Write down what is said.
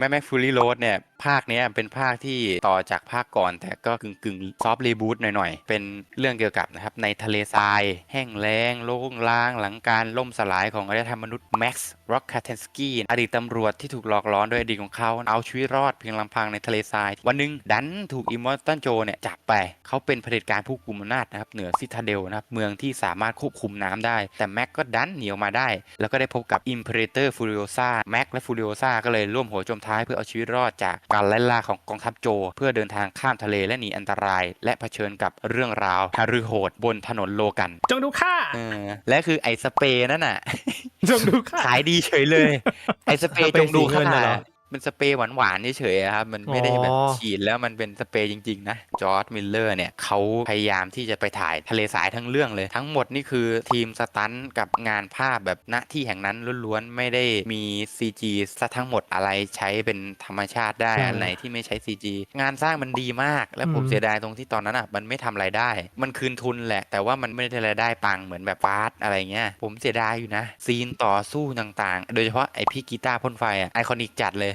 แม่แม่ฟูลี่โรดเนี่ย ภาคเนี้ยเป็นภาคที่ต่อจากภาคก่อน แต่ก็กึ่งกึ่งซอฟต์รีบูตหน่อยๆ เป็นเรื่องเกี่ยวกับนะครับในทะเลทราย แห้งแล้งโล่งล้างหลังการล่มสลายของอารยธรรมมนุษย์แม็กซ์ร็อกคาเทนสกี้อดีตตำรวจที่ถูกหลอกล้อนด้วยอดีตของเขาเอาชีวิตรอดเพียงลำพังในทะเลทราย วันหนึ่งดันถูกอิมมอร์ตันโจเนี่ยจับไปเขาเป็นเผด็จการผู้กุมอำนาจนะครับเหนือซิตาเดลนะครับเมืองที่สามารถควบคุมน้ำได้ แต่แม็กก็ดันหนีออกมาได้ แล้วก็ได้พบกับอิมเพรเตอร์ฟูริโอซาแม็กและฟูริโอซาก็เลยร่วมหัวจมท้ายเพื่อเอาชีวิตรอดจากการไล่ล่าของกองทัพโจ เพื่อเดินทางข้ามทะเลและหนีอันตราย และเผชิญกับเรื่องราวฮารือโหดบนถนนโลกัน จงดูค่าเออและคือไอ้สเปรย์นั่นน่ะจงดูค่าขายดีเฉยเลย ไอ้สเปรย์สเปรจย์งดูสีเงินขน่ะนา เหรอดมันสเปรย์หวานๆเฉยๆอะครับ มันไม่ได้แบบอ๋อฉีดแล้วมันเป็นสเปรย์จริง ๆ นะ จอร์ดมิลเลอร์เนี่ยเขาพยายามที่จะไปถ่ายทะเลสายทั้งเรื่องเลย ทั้งหมดนี่คือทีมสตันท์กับงานภาพแบบณที่แห่งนั้นล้วนๆ ไม่ได้มี CG ซะทั้งหมดอะไรใช้เป็นธรรมชาติได้ใช่อันไหนที่ไม่ใช้ CG งานสร้างมันดีมาก และผมอืมเสียดายตรงที่ตอนนั้นอะมันไม่ทำรายได้ มันคืนทุนแหละ แต่ว่ามันไม่ได้รายได้ปังเหมือนแบบฟาสอะไรเงี้ยผมเสียดายอยู่นะ ซีนต่อสู้ต่างๆ โดยเฉพาะไอพี่กีตาร์พ่นไฟอะไอคอนิกจัดเลย